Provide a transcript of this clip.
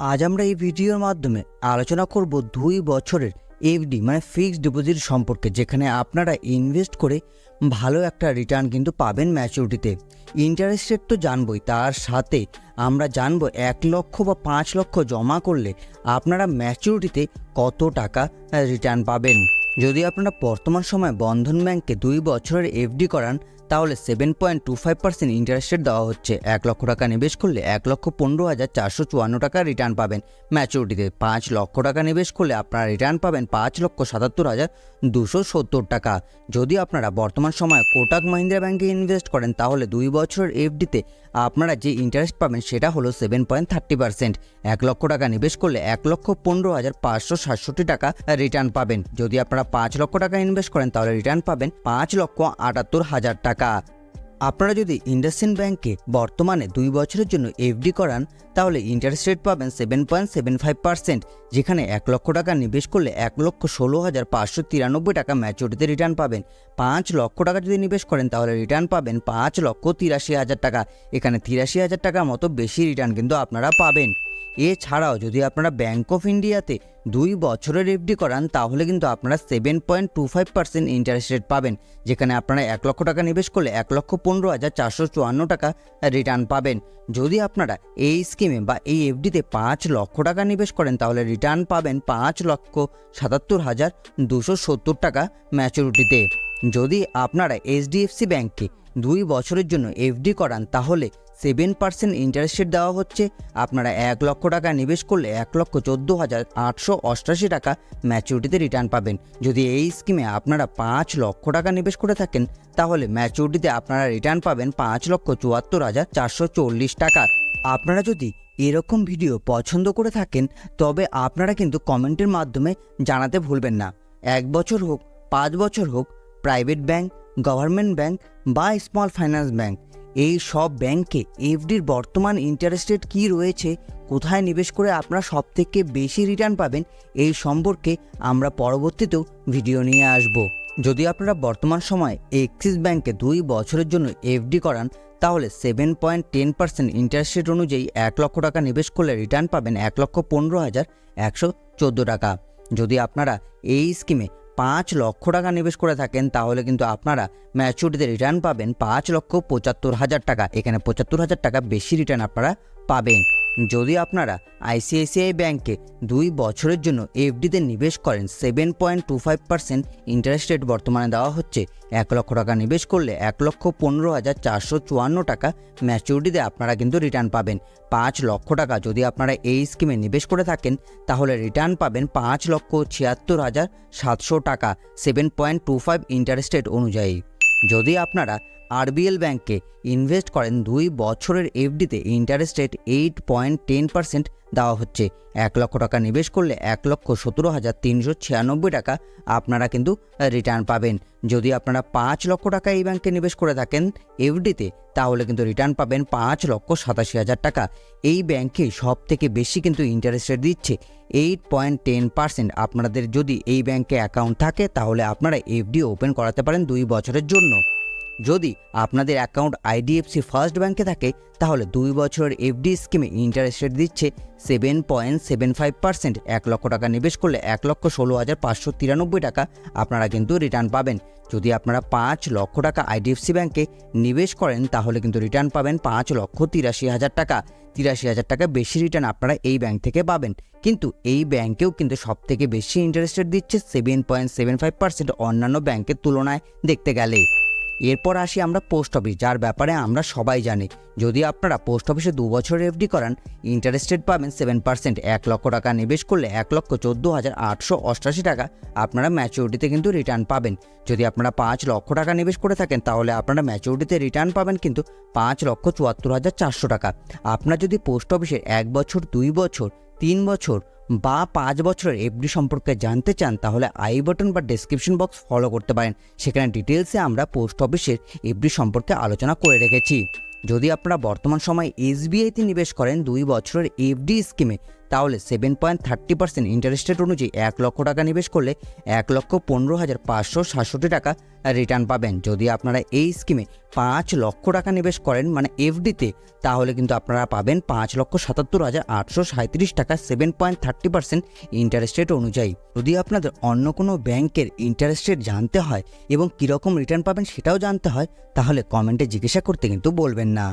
আজ আমরা এই ভিডিওর মাধ্যমে আলোচনা করব দুই বছরের এফডি মানে ফিক্সড ডিপোজিট সম্পর্কে, যেখানে আপনারা ইনভেস্ট করে ভালো একটা রিটার্ন কিন্তু পাবেন ম্যাচুরিটিতে ইন্টারেস্ট রেট তো জানবই, তার সাথে আমরা জানব এক লক্ষ বা পাঁচ লক্ষ জমা করলে আপনারা ম্যাচুরিটিতে কত টাকা রিটার্ন পাবেন। যদি আপনারা বর্তমান সময়ে বন্ধন ব্যাংকে দুই বছরের এফডি করান, তাহলে seven point two five percent interest rate দেওয়া হচ্ছে। এক লক্ষ টাকা নিবেশ করলে এক লক্ষ পনেরো হাজার চারশো চুয়ান্ন টাকা রিটার্ন পাবেন। ম্যাচুরিটিতে পাঁচ লক্ষ টাকা নিবেশ করলে আপনারা রিটার্ন পাবেন পাঁচ লক্ষ সাতাত্তর হাজার দুশো সত্তর টাকা। যদি আপনারা বর্তমান সময়ে কোটাক মাহিন্দ্রা ব্যাংকে ইনভেস্ট করেন, তাহলে দুই বছরের এফডিতে আপনারা যে ইন্টারেস্ট পাবেন, সেটা হলো সেভেন পয়েন্ট থার্টি পার্সেন্ট এক লক্ষ টাকা নিবেশ করলে এক লক্ষ পনেরো হাজার পাঁচশো সাতষট্টি টাকা রিটার্ন পাবেন। যদি আপনারা পাঁচ লক্ষ টাকা ইনভেস্ট করেন, তাহলে রিটার্ন পাবেন পাঁচ লক্ষ আটাত্তর হাজার টাকা। আপনারা যদি ইন্ডাসিন ব্যাংকে বর্তমানে দুই বছরের জন্য এফডি করান, তাহলে ইন্টারেস্ট রেট পাবেন seven point seven five percent যেখানে এক লক্ষ টাকা নিবেশ করলে এক লক্ষ ষোলো হাজার পাঁচশো তিরানব্বই টাকা ম্যাচুরিটিতে রিটার্ন পাবেন। পাঁচ লক্ষ টাকা যদি নিবেশ করেন, তাহলে রিটার্ন পাবেন পাঁচ লক্ষ তিরাশি হাজার টাকা। এখানে তিরাশি হাজার টাকার মতো বেশি রিটার্ন কিন্তু আপনারা পাবেন। এছাড়াও যদি আপনারা ব্যাঙ্ক অফ ইন্ডিয়াতে দুই বছরের এফডি করান, তাহলে কিন্তু আপনারা seven point two five percent interest rate পাবেন, যেখানে আপনারা এক লক্ষ টাকা নিবেশ করলে এক লক্ষ পনেরো হাজার চারশো চুয়ান্ন টাকা রিটার্ন পাবেন। যদি আপনারা এই স্কিমে বা এই এফডিতে পাঁচ লক্ষ টাকা নিবেশ করেন, তাহলে রিটার্ন পাবেন পাঁচ লক্ষ সাতাত্তর হাজার দুশো সত্তর টাকা ম্যাচুরিটিতে যদি আপনারা এইচডিএফসি ব্যাংকে দুই বছরের জন্য এফডি করান, তাহলে সেভেন পার্সেন্ট ইন্টারেস্ট রেট দেওয়া হচ্ছে। আপনারা এক লক্ষ টাকা নিবেশ করলে এক লক্ষ চোদ্দ হাজার আটশো অষ্টাশি টাকা ম্যাচুরিটিতে রিটার্ন পাবেন। যদি এই স্কিমে আপনারা পাঁচ লক্ষ টাকা নিবেশ করে থাকেন, তাহলে ম্যাচুরিটিতে আপনারা রিটার্ন পাবেন পাঁচ লক্ষ চুয়াত্তর হাজার চারশো চল্লিশ টাকা। আপনারা যদি এরকম ভিডিও পছন্দ করে থাকেন, তবে আপনারা কিন্তু কমেন্টের মাধ্যমে জানাতে ভুলবেন না। এক বছর হোক, পাঁচ বছর হোক, প্রাইভেট ব্যাংক, গভর্নমেন্ট ব্যাংক বা স্মল ফাইন্যান্স ব্যাংক। এই সব ব্যাংকে এফডির বর্তমান ইন্টারেস্ট রেট কী রয়েছে, কোথায় নিবেশ করে আপনারা সব থেকে বেশি রিটার্ন পাবেন, এই সম্পর্কে আমরা পরবর্তীতেও ভিডিও নিয়ে আসব। যদি আপনারা বর্তমান সময়ে এক্সিস ব্যাংকে দুই বছরের জন্য এফডি করান, তাহলে seven point ten percent interest rate অনুযায়ী এক লক্ষ টাকা নিবেশ করলে রিটার্ন পাবেন এক লক্ষ পনেরো হাজার একশো চোদ্দ টাকা। যদি আপনারা এই স্কিমে পাঁচ লক্ষ টাকা নিবেশ করে থাকেন, তাহলে কিন্তু আপনারা ম্যাচুরিটিতে রিটার্ন পাবেন পাঁচ লক্ষ পঁচাত্তর হাজার টাকা। এখানে পঁচাত্তর হাজার টাকা বেশি রিটার্ন আপনারা পাবেন। যদি আপনারা আইসিআইসিআই ব্যাংকে দুই বছরের জন্য এফডিতে নিবেশ করেন seven point two five percent interest rate বর্তমানে দেওয়া হচ্ছে। এক লক্ষ টাকা নিবেশ করলে এক লক্ষ পনেরো হাজার চারশো চুয়ান্ন টাকা ম্যাচুরিটিতে আপনারা কিন্তু রিটার্ন পাবেন। পাঁচ লক্ষ টাকা যদি আপনারা এই স্কিমে নিবেশ করে থাকেন, তাহলে রিটার্ন পাবেন পাঁচ লক্ষ ছিয়াত্তর হাজার সাতশো টাকা seven point two five interest rate অনুযায়ী। যদি আপনারা আরবিএল ব্যাংকে ইনভেস্ট করেন দুই বছরের এফডিতে interest rate eight point ten percent দেওয়া হচ্ছে। এক লক্ষ টাকা নিবেশ করলে এক লক্ষ সতেরো হাজার তিনশো ছিয়ানব্বই টাকা আপনারা কিন্তু রিটার্ন পাবেন। যদি আপনারা পাঁচ লক্ষ টাকা এই ব্যাংকে নিবেশ করে থাকেন এফডিতে, তাহলে কিন্তু রিটার্ন পাবেন পাঁচ লক্ষ সাতাশি হাজার টাকা। এই ব্যাংকে সব থেকে বেশি কিন্তু ইন্টারেস্ট রেট দিচ্ছে, এইট পয়েন্ট টেন পার্সেন্ট। আপনাদের যদি এই ব্যাংকে অ্যাকাউন্ট থাকে, তাহলে আপনারা এফডি ওপেন করাতে পারেন দুই বছরের জন্য। যদি আপনাদের অ্যাকাউন্ট আইডিএফসি ফার্স্ট ব্যাংকে থাকে, তাহলে দুই বছরের এফডি স্কিমে ইন্টারেস্ট রেট দিচ্ছে seven point seven five percent এক লক্ষ টাকা নিবেশ করলে এক লক্ষ ষোলো হাজার পাঁচশো তিরানব্বই টাকা আপনারা কিন্তু রিটার্ন পাবেন। যদি আপনারা পাঁচ লক্ষ টাকা আইডিএফসি ব্যাংকে নিবেশ করেন, তাহলে কিন্তু রিটার্ন পাবেন পাঁচ লক্ষ তিরাশি হাজার টাকা। তিরাশি হাজার টাকা বেশি রিটার্ন আপনারা এই ব্যাংক থেকে পাবেন। কিন্তু এই ব্যাংকেও কিন্তু সব থেকে বেশি ইন্টারেস্ট রেট দিচ্ছে seven point seven five percent অন্যান্য ব্যাংকের তুলনায়, দেখতে গেলে। এরপর আসি আমরা পোস্ট অফিস, যার ব্যাপারে আমরা সবাই জানি। যদি আপনারা পোস্ট অফিসে দু বছর এফডি করান ইন্টারেস্ট রেট পাবেন সেভেন পার্সেন্ট, এক লক্ষ টাকা নিবেশ করলে এক লক্ষ চোদ্দ হাজার আটশো অষ্টাশি টাকা আপনারা ম্যাচিউরিটিতে কিন্তু রিটার্ন পাবেন। যদি আপনারা পাঁচ লক্ষ টাকা নিবেশ করে থাকেন, তাহলে আপনারা ম্যাচিউরিটিতে রিটার্ন পাবেন কিন্তু পাঁচ লক্ষ চুয়াত্তর হাজার চারশো টাকা। আপনার যদি পোস্ট অফিসে এক বছর, দুই বছর তিন বছর বা পাঁচ বছরের এফডি সম্পর্কে জানতে চান, তাহলে আই বাটন বা ডেসক্রিপশন বক্স ফলো করতে পারেন। সেখানে ডিটেলসে আমরা পোস্ট অফিসের এফডি সম্পর্কে আলোচনা করে রেখেছি। যদি আপনারা বর্তমান সময়ে এসবিআইতে নিবেশ করেন, দুই বছরের এফডি স্কিমে তাহলে seven point thirty percent interest rate অনুযায়ী এক লক্ষ টাকা নিবেশ করলে এক লক্ষ পনেরো হাজার পাঁচশো সাতষট্টি টাকা রিটার্ন পাবেন। যদি আপনারা এই স্কিমে পাঁচ লক্ষ টাকা নিবেশ করেন মানে এফডিতে তাহলে কিন্তু আপনারা পাবেন পাঁচ লক্ষ সাতাত্তর হাজার আটশো সাঁত্রিশ টাকা seven point thirty percent interest rate অনুযায়ী। যদি আপনাদের অন্য কোনো ব্যাংকের ইন্টারেস্ট রেট জানতে হয় এবং কীরকম রিটার্ন পাবেন সেটাও জানতে হয়, তাহলে কমেন্টে জিজ্ঞাসা করতে কিন্তু বলবেন না।